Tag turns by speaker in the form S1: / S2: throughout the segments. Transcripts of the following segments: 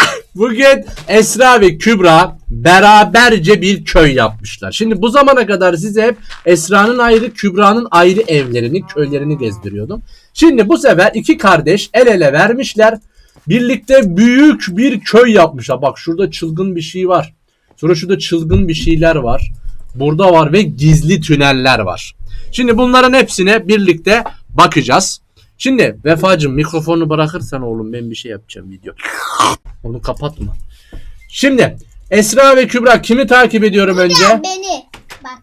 S1: Bugün Esra ve Kübra beraberce bir köy yapmışlar. Şimdi bu zamana kadar size hep Esra'nın ayrı, Kübra'nın ayrı evlerini, köylerini gezdiriyordum. Şimdi bu sefer iki kardeş el ele vermişler. Birlikte büyük bir köy yapmışlar. Bak şurada çılgın bir şey var. Sonra şurada çılgın bir şeyler var. Burada var ve gizli tüneller var. Şimdi bunların hepsine birlikte bakacağız. Şimdi Vefacım mikrofonu bırakırsan oğlum ben bir şey yapacağım video. Onu kapatma. Şimdi Esra ve Kübra kimi takip ediyorum önce?
S2: Beni. Bak.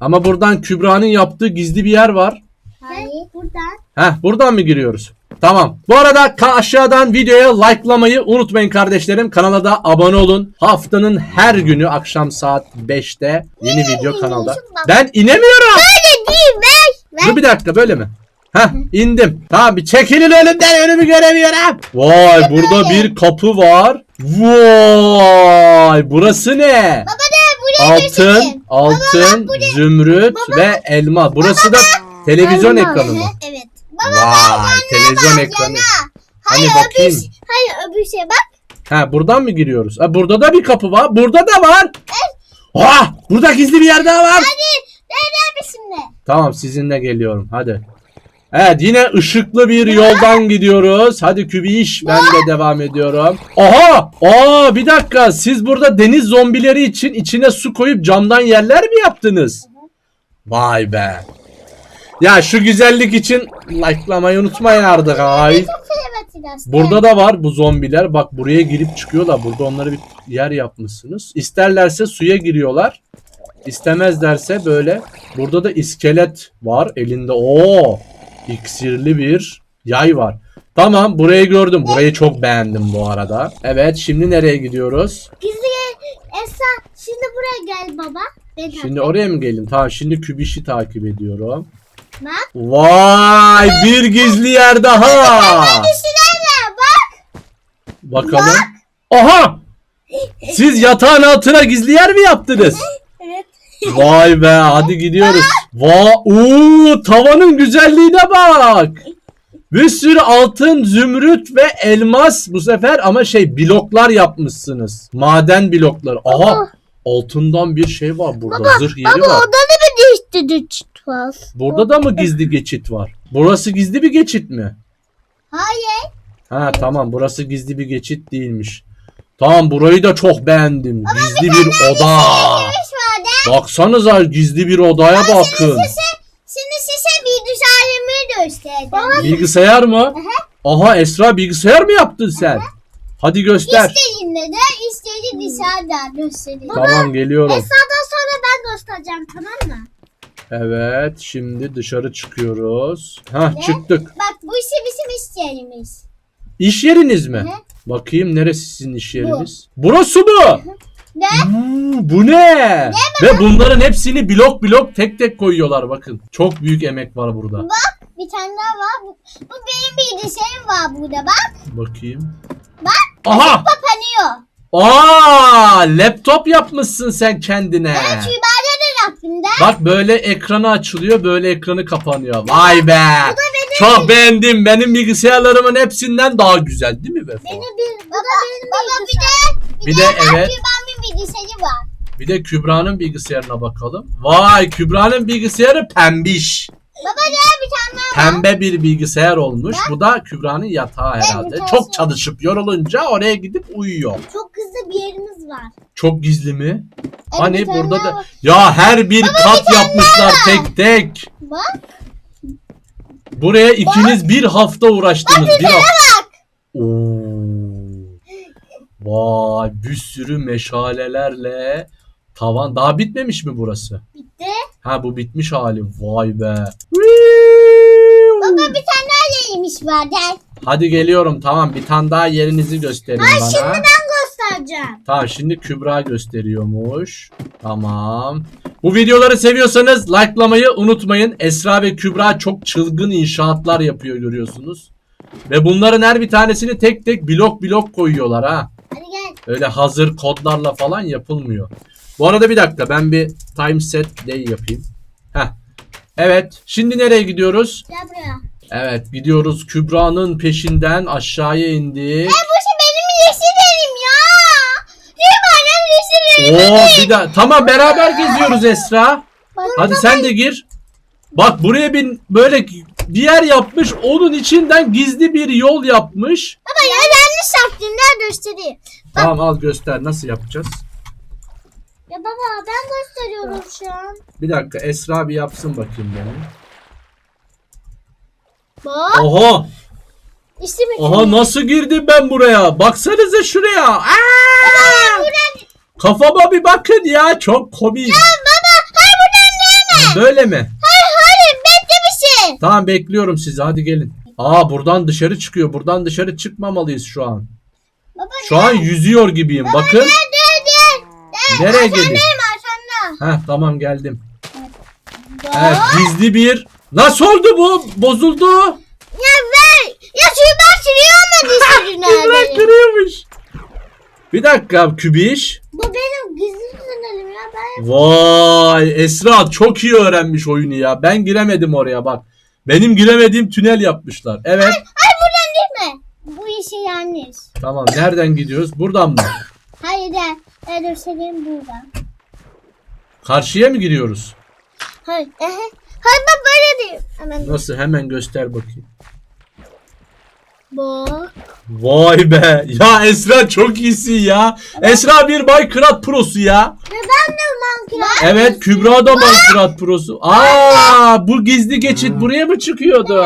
S1: Ama buradan Kübra'nın yaptığı gizli bir yer var.
S2: Hayır. Buradan.
S1: Heh buradan mı giriyoruz? Tamam. Bu arada aşağıdan videoya likelamayı unutmayın kardeşlerim. Kanala da abone olun. Haftanın her günü akşam saat 5'te yeni video kanalda. Ben inemiyorum.
S2: Öyle değil ver.
S1: Dur bir dakika böyle mi? Heh indim. Tamam bir çekilin önümden önümü göremiyorum. Vay burada bir kapı var. Vay burası ne?
S2: Baba da buraya
S1: Altın,
S2: göstereyim.
S1: altın, zümrüt ve elma. Burası da televizyon
S2: Elma.
S1: ekranı mı?
S2: Evet. Baba
S1: Vay televizyon ekranı. Hani
S2: Hayır
S1: bakayım.
S2: öbür, hayır öbür şey bak.
S1: Ha buradan mı giriyoruz? Ha, burada da bir kapı var. Burada da var. Ah, burada gizli bir yer daha var.
S2: Hadi. Nerede bir şimdi?
S1: Tamam sizinle geliyorum. Hadi. Evet yine ışıklı bir yoldan gidiyoruz. Hadi Kübiş ben de devam ediyorum. Aha! Aa bir dakika siz burada deniz zombileri için içine su koyup camdan yerler mi yaptınız? Vay be. Ya şu güzellik için likelamayı unutmayın artık. Ay. Burada da var bu zombiler. Bak buraya girip çıkıyorlar. Burada onları bir yer yapmışsınız. İsterlerse suya giriyorlar. İstemezlerse böyle. Burada da iskelet var elinde. Oo! İksirli bir yay var. Tamam burayı gördüm. Burayı çok beğendim bu arada. Evet şimdi nereye gidiyoruz?
S2: Gizli Esra şimdi buraya gel baba. Ben
S1: Şimdi oraya mı gelin? Tamam şimdi Kübiş'i takip ediyorum.
S2: Bak.
S1: Vay bir gizli yer daha.
S2: Bak.
S1: Bakalım. Aha! Siz yatağın altına gizli yer mi yaptınız? Vay be hadi gidiyoruz. Va Oo, tavanın güzelliğine bak. Bir sürü altın, zümrüt ve elmas bu sefer ama şey bloklar yapmışsınız. Maden blokları. Aha altından bir şey var burada. Zırh yeri
S2: Baba
S1: var.
S2: orada da bir değişti çıkmaz.
S1: Burada da mı gizli geçit var? Burası gizli bir geçit mi?
S2: Hayır.
S1: Ha tamam burası gizli bir geçit değilmiş. Tamam burayı da çok beğendim. Gizli bir oda. Baksanıza gizli bir odaya bakın.
S2: Şimdi size bir düzenlemeyi göstereceğim. Baba
S1: Bilgisayar mı? Aha Esra bilgisayar mı yaptın sen? Hadi göster.
S2: istediğinde de istediği dışarıda göstereyim.
S1: Tamam geliyorum.
S2: Esra'dan sonra ben göstereceğim tamam mı?
S1: Evet şimdi dışarı çıkıyoruz. Hah çıktık.
S2: Bak bu işi bizim isteyenimiz.
S1: İş yeriniz mi? Bakayım neresi sizin iş yeriniz? Burası mı?
S2: Ne?
S1: Hmm, bu ne? Ve bunların hepsini blok blok tek tek koyuyorlar bakın. Çok büyük emek var burada.
S2: Bir tane daha var. Bu, bu benim bilgisayarım var burada bak.
S1: Bakayım.
S2: Bak
S1: Aha!
S2: kapanıyor.
S1: Aa, laptop yapmışsın sen kendine.
S2: Ben küberde de yaptım da.
S1: Bak böyle ekranı açılıyor, böyle ekranı kapanıyor. Vay be.
S2: benim-
S1: Çok beğendim. Benim bilgisayarlarımın hepsinden daha güzel değil mi Vefo?
S2: Benim bir, bu da benim baba bir de
S1: Bir de evet.
S2: Bilgisayarı var.
S1: Bir de Kübra'nın bilgisayarına bakalım. Vay Kübra'nın bilgisayarı pembiş.
S2: Baba ne bir tane daha var.
S1: Pembe bir bilgisayar olmuş. Bu da Kübra'nın yatağı herhalde.
S2: Evet,
S1: Çok çalışıp yorulunca oraya gidip uyuyor.
S2: Çok hızlı bir yerimiz var.
S1: Çok gizli mi? Hani
S2: bir tane
S1: burada
S2: daha
S1: da
S2: var.
S1: ya her bir kat yapmışlar tek tek.
S2: Bak.
S1: Buraya ikiniz bir hafta uğraştınız. Bir hafta. Oo. Vay bir sürü meşalelerle tavan. Daha bitmemiş mi burası?
S2: Bitti.
S1: Ha bu bitmiş hali. Vay be.
S2: Baba bir tane daha yerimiz var gel.
S1: Hadi geliyorum tamam bir tane daha yerinizi gösterin bana.
S2: Şimdi ben göstereceğim.
S1: Tamam şimdi Kübra gösteriyormuş. Tamam. Bu videoları seviyorsanız likelamayı unutmayın. Esra ve Kübra çok çılgın inşaatlar yapıyor görüyorsunuz. Ve bunların her bir tanesini tek tek blok blok koyuyorlar ha. Öyle hazır kodlarla falan yapılmıyor. Bu arada bir dakika ben bir time set day yapayım. Heh. Evet şimdi nereye gidiyoruz?
S2: Gel.
S1: Evet gidiyoruz Kübra'nın peşinden aşağıya indik.
S2: Ya bu şey benim yeşil elim ya.
S1: Değil mi annem yeşil elim Oo, bir daha. Tamam beraber geziyoruz Esra. Hadi sen de gir. Bak buraya bir böyle bir yer yapmış. Onun içinden gizli bir yol yapmış.
S2: Baba ya yanlış yaptın. Nerede göstereyim?
S1: Tamam al göster nasıl yapacağız.
S2: Ya baba ben gösteriyorum şu an.
S1: Bir dakika Esra bir yapsın bakayım benim.
S2: Bak.
S1: Oha!
S2: İşte bir
S1: Oha nasıl girdim ben buraya? Baksanıza şuraya. Aa! Kafama bir bakın ya. Çok komik.
S2: Baba hayır buradan diyemem.
S1: Böyle mi?
S2: Hayır hayır bekle bir şey.
S1: Tamam bekliyorum sizi. Hadi gelin. Aa buradan dışarı çıkıyor. Buradan dışarı çıkmamalıyız şu an. Şu an yüzüyor gibiyim. Bakın. Nereye?
S2: Benim arkamda.
S1: Heh tamam geldim. Evet gizli bir. Nasıl oldu bu? Bozuldu.
S2: Ya ver. Ya suyu ben sürüyor olmadı
S1: Kübra kırıyormuş. Bir dakika Kübiş.
S2: Bu benim gizli tünelim ya. Ben
S1: Vay Esra çok iyi öğrenmiş oyunu ya. Ben giremedim oraya bak. Benim giremediğim tünel yapmışlar. Evet.
S2: Bu işi yanlış.
S1: Tamam nereden gidiyoruz? Buradan mı?
S2: Hayır de. Ben göstereyim buradan.
S1: Karşıya mı giriyoruz?
S2: Hayır. Ehe. Hayır bak böyle değil. Hemen
S1: Nasıl? Hemen göster bakayım.
S2: bak.
S1: Vay be. Ya Esra çok iyisin ya. Esra bir Minecraft prosu ya.
S2: Ve ben de Minecraft.
S1: Evet Kübra da Minecraft prosu. Aa bu gizli geçit buraya mı çıkıyordu?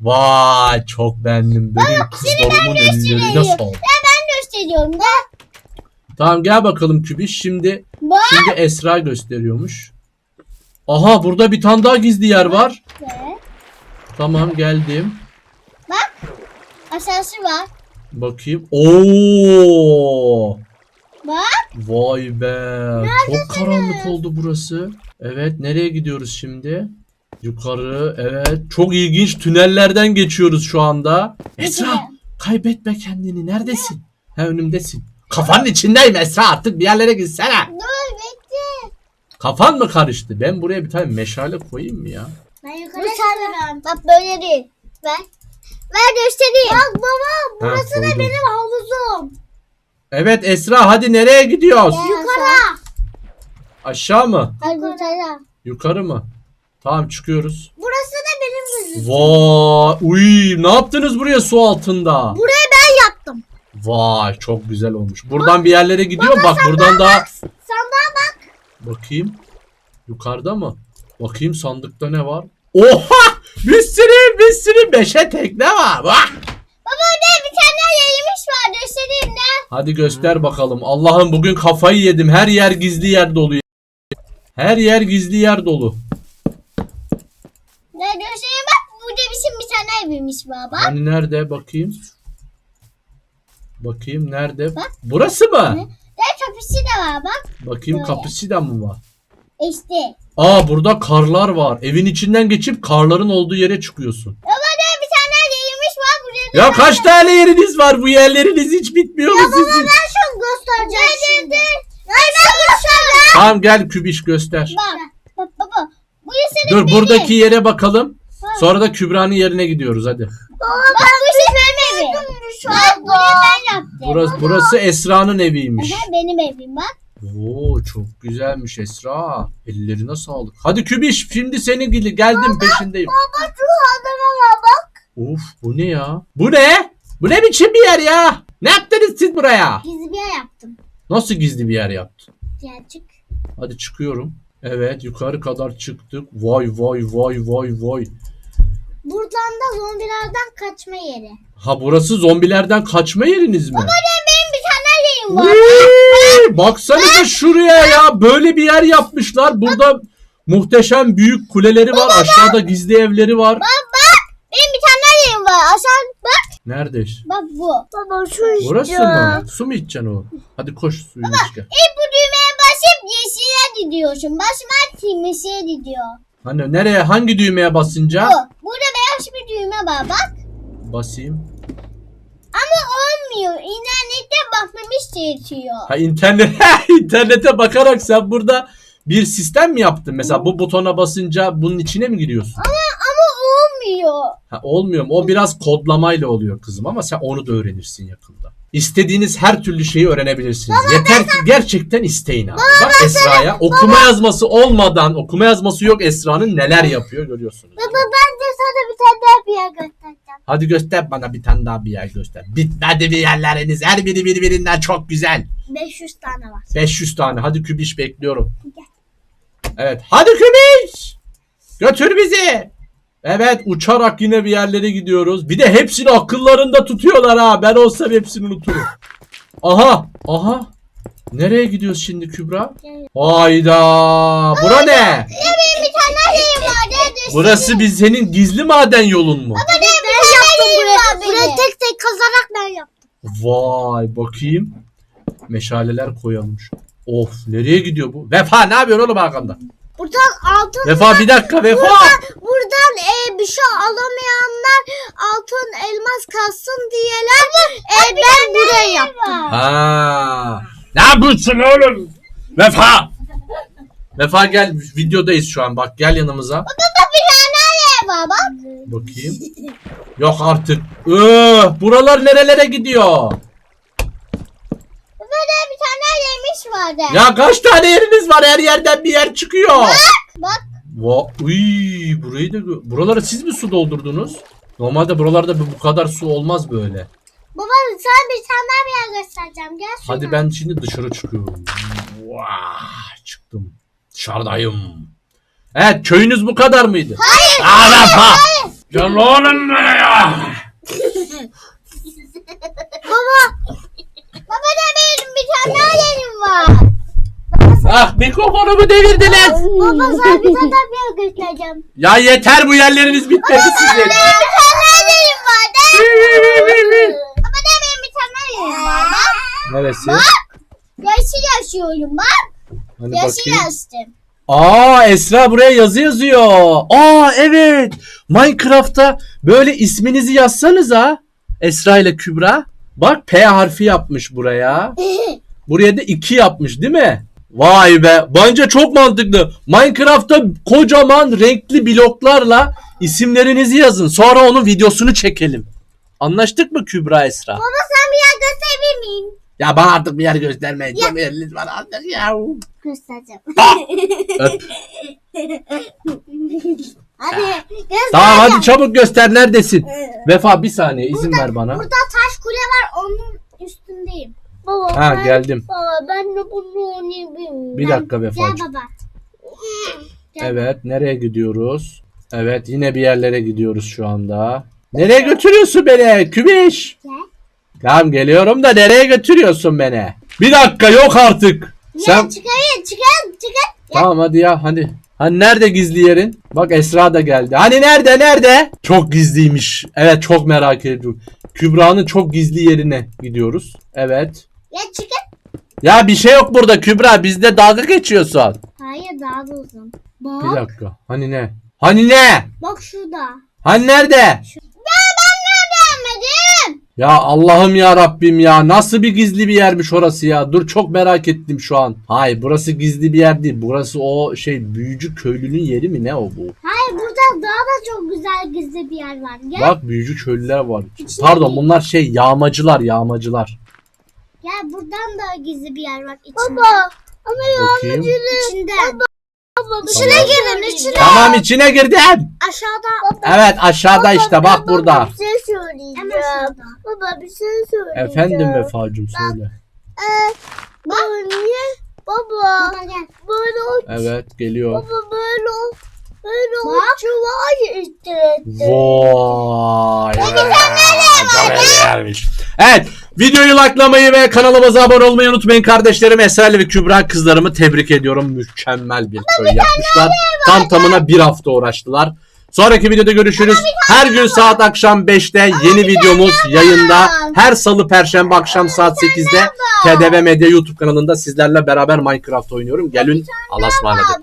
S1: Vay çok beğendim. Benim kızlarımın ellerine sağlık.
S2: Ya ben gösteriyorum da.
S1: Tamam gel bakalım Kübiş. Şimdi
S2: Bak.
S1: şimdi Esra gösteriyormuş. Aha burada bir tane daha gizli yer var. Tamam geldim.
S2: Bak. Aşağısı var.
S1: Bakayım. Oo!
S2: Bak.
S1: Vay be. Çok karanlık oldu burası. Evet nereye gidiyoruz şimdi? Yukarı evet. Çok ilginç tünellerden geçiyoruz şu anda. Esra kaybetme kendini. Neredesin? Ha önümdesin. Kafanın içindeyim Esra artık bir yerlere gitsene.
S2: Dur bekle.
S1: Kafan mı karıştı? Ben buraya bir tane meşale koyayım mı ya?
S2: Ben yukarı çıkıyorum. Bak böyle değil. Ver. Ver göstereyim. Bak baba
S1: burası da koydum. benim
S2: havuzum.
S1: Evet Esra hadi nereye gidiyoruz?
S2: Yukarı.
S1: Aşağı mı?
S2: Hayır yukarı.
S1: Yukarı mı? Tamam çıkıyoruz.
S2: Burası da benim gözüm.
S1: Vay, uy, ne yaptınız buraya su altında?
S2: Burayı ben yaptım.
S1: Vay, çok güzel olmuş. Buradan bir yerlere gidiyor. Bak buradan daha
S2: Sandığa bak.
S1: bakayım. Yukarıda mı? Bakayım sandıkta ne var? Oha! Bir sürü bir sürü beşe tekne var. Vah!
S2: Baba orada bir tane yayılmış var göstereyim de.
S1: Hadi göster bakalım. Allah'ım bugün kafayı yedim. Her yer gizli yer dolu. Her yer gizli yer dolu.
S2: Ne göstereyim bak burada bizim bir tane evimiz var bak.
S1: Hani nerede bakayım? Bakayım nerede?
S2: Bak.
S1: Burası mı?
S2: Ve kapısı da var bak.
S1: Bakayım
S2: Böyle.
S1: kapısı da mı var?
S2: İşte.
S1: Aa burada karlar var. Evin içinden geçip karların olduğu yere çıkıyorsun.
S2: Baba orada bir tane yayılmış var buraya.
S1: Ya kaç tane yeriniz var? Bu yerleriniz hiç bitmiyor mu sizin?
S2: Ben şunu göstereceğim şimdi. Hayır ben göstereceğim.
S1: Tamam gel kübiş göster.
S2: Bak. Bak baba. Bu senin
S1: Dur
S2: benim.
S1: buradaki yere bakalım. Sonra da Kübra'nın yerine gidiyoruz hadi.
S2: Baba bak bu benim evim. Bak burayı ben yaptım.
S1: Burası, burası Esra'nın eviymiş.
S2: Aha, benim evim bak.
S1: Oo çok güzelmiş Esra. Ellerine sağlık. Hadi kübiş şimdi senin gibi geldim peşindeyim.
S2: Baba şu adama bak.
S1: Of bu ne ya? Bu ne? Bu ne biçim bir yer ya? Ne yaptınız siz buraya?
S2: Gizli bir yer yaptım.
S1: Nasıl gizli bir yer yaptın?
S2: Gerçek.
S1: Hadi çıkıyorum. Evet yukarı kadar çıktık. Vay vay vay vay vay.
S2: Buradan da zombilerden kaçma yeri.
S1: Ha burası zombilerden kaçma yeriniz mi?
S2: Benim bir tane yerim var.
S1: Baksanıza şuraya ya. Böyle bir yer yapmışlar. Burada muhteşem büyük kuleleri var. Aşağıda gizli evleri var.
S2: Benim bir tane yerim var. Aşağı bak.
S1: Nerede?
S2: Bak bu. Baba şu
S1: Burası mı? Su mu içeceksin o? Hadi koş suyu iç gel.
S2: İlk bu düğmeye basıp yeşile gidiyorsun. Basma timisiye gidiyor.
S1: Hani nereye? Hangi düğmeye basınca?
S2: Bu. Burada beyaz bir düğme var bak.
S1: Basayım.
S2: Ama olmuyor. İnternette bakmamış gerekiyor.
S1: Ha internet internete bakarak sen burada bir sistem mi yaptın? Mesela bu butona basınca bunun içine mi giriyorsun?
S2: Ama olmuyor.
S1: Ha olmuyor mu? O biraz kodlamayla oluyor kızım ama sen onu da öğrenirsin yakında. İstediğiniz her türlü şeyi öğrenebilirsiniz. Yeter ki gerçekten isteyin abi. Bak Esra'ya okuma yazması olmadan, okuma yazması yok Esra'nın neler yapıyor görüyorsunuz.
S2: Baba ben sana bir tane daha bir yer göstereceğim.
S1: Hadi göster bana bir tane daha bir yer göster. Bitmedi bir yerleriniz. Her biri birbirinden çok güzel.
S2: 500 tane var.
S1: 500 tane. Hadi Kübiş bekliyorum. Evet. Hadi Kübiş. Götür bizi. Evet uçarak yine bir yerlere gidiyoruz. Bir de hepsini akıllarında tutuyorlar ha. Ben olsam hepsini unuturum. Aha. Aha. Nereye gidiyoruz şimdi Kübra? Hayda. Bura ne?
S2: benim bir tane daha yerim var. Nerede?
S1: Burası bir senin gizli maden yolun mu?
S2: Ben, yaptım buraya. Buraya tek tek kazarak ben yaptım.
S1: Vay bakayım. Meşaleler koyalım şu. Of nereye gidiyor bu? Vefa ne yapıyorsun oğlum arkamda?
S2: Buradan altın
S1: Vefa bir dakika Vefa.
S2: buradan e, bir şey alamayanlar altın elmas kalsın diyeler. E, ben buraya yaptım.
S1: Ha. Ne yapıyorsun oğlum? Vefa. Vefa gel videodayız şu an bak gel yanımıza.
S2: Baba var bak.
S1: Bakayım. Yok artık. Öh, buralar nerelere gidiyor?
S2: Burada bir tane yemiş vardı.
S1: Ya kaç tane yeriniz var? Her yerden bir yer çıkıyor.
S2: Bak.
S1: Va uy, burayı da buralara siz mi su doldurdunuz? Normalde buralarda bu kadar su olmaz böyle.
S2: Baba sana bir tane bir yer göstereceğim. Gel şuna.
S1: Hadi ben şimdi dışarı çıkıyorum. Vah, çıktım. Dışarıdayım. Evet köyünüz bu kadar mıydı? Hayır. Aa, Gel oğlum buraya.
S2: Baba. Baba da benim bir tane yerim var.
S1: Ah mikrofonumu devirdiniz.
S2: Baba sana bir tane daha bir göstereceğim.
S1: Ya yeter bu yerleriniz bitmedi sizin.
S2: Bir tane yerim var. De. Baba da benim bir tane yerim var. Bak.
S1: Neresi?
S2: Yeşil yaşıyorum bak.
S1: Hani
S2: Yeşil
S1: bakayım.
S2: yaştım.
S1: Aa Esra buraya yazı yazıyor. Aa evet. Minecraft'ta böyle isminizi yazsanıza. Esra ile Kübra. Bak P harfi yapmış buraya. Buraya da 2 yapmış değil mi? Vay be. Bence çok mantıklı. Minecraft'ta kocaman renkli bloklarla isimlerinizi yazın. Sonra onun videosunu çekelim. Anlaştık mı Kübra Esra?
S2: Baba sen bir yer gösterebilir miyim?
S1: Ya bana artık bir yer göstermeyin. Çok yeriniz var artık ya.
S2: Göstereceğim.
S1: Öp.
S2: hadi göstereceğim.
S1: Tamam hadi çabuk göster neredesin? Vefa bir saniye izin ver bana.
S2: Burada taş kule var onun üstündeyim. Baba
S1: Ha
S2: ben-
S1: geldim.
S2: Baba ben de bunu oynayabilirim.
S1: Bir
S2: Ben-
S1: dakika
S2: Gel
S1: Vefacığım.
S2: baba. Gel.
S1: Evet nereye gidiyoruz? Evet yine bir yerlere gidiyoruz şu anda. Nereye götürüyorsun beni? Kübiş.
S2: Gel.
S1: Tamam geliyorum da nereye götürüyorsun beni? Bir dakika yok artık. Sen
S2: Sen... Çıkarın çıkarın çıkarın.
S1: tamam hadi ya hadi. Hani nerede gizli yerin? Bak Esra da geldi. Hani nerede nerede? Çok gizliymiş. Evet çok merak ediyorum. Kübra'nın çok gizli yerine gidiyoruz. Evet.
S2: Ya çıkın.
S1: Ya bir şey yok burada Kübra bizde dalga geçiyorsun.
S2: Hayır daha da uzun. Bak.
S1: Bir dakika. Hani ne? Hani ne?
S2: Bak şurada.
S1: Hani nerede?
S2: Ya gelmedim?
S1: Ya Allah'ım ya Rabbim ya nasıl bir gizli bir yermiş orası ya. Dur çok merak ettim şu an. Hayır burası gizli bir yer değil. Burası o şey büyücü köylünün yeri mi ne o bu?
S2: Hayır burada daha da çok güzel gizli bir yer var. Gel.
S1: Bak büyücü köylüler var.
S2: İçine
S1: Pardon bunlar şey yağmacılar yağmacılar.
S2: Gel buradan da gizli bir yer var içinde. Baba ama
S1: Bakayım.
S2: İçinde. Baba, baba içine
S1: Tamam.
S2: girin içine.
S1: Tamam içine girdim.
S2: Aşağıda.
S1: Evet aşağıda işte bak burada.
S2: Bir şey söyleyeceğim. Hemen şurada. Baba bir şey söyleyeceğim.
S1: Efendim Vefacım söyle.
S2: Ee, baba niye? Baba. Baba gel. Böyle o.
S1: Evet geliyor.
S2: Baba böyle o. Böyle o. var ya işte.
S1: Vay. Çok yermiş. Evet. Videoyu likelamayı ve kanalımıza abone olmayı unutmayın kardeşlerim. Esra'yla ve Kübra kızlarımı tebrik ediyorum. Mükemmel bir köy yapmışlar. Tam tamına bir hafta uğraştılar. Sonraki videoda görüşürüz. Her gün saat akşam 5'te yeni videomuz yayında. Her salı perşembe akşam saat 8'de TDV Medya YouTube kanalında sizlerle beraber Minecraft oynuyorum. Gelin Allah'a ısmarladık.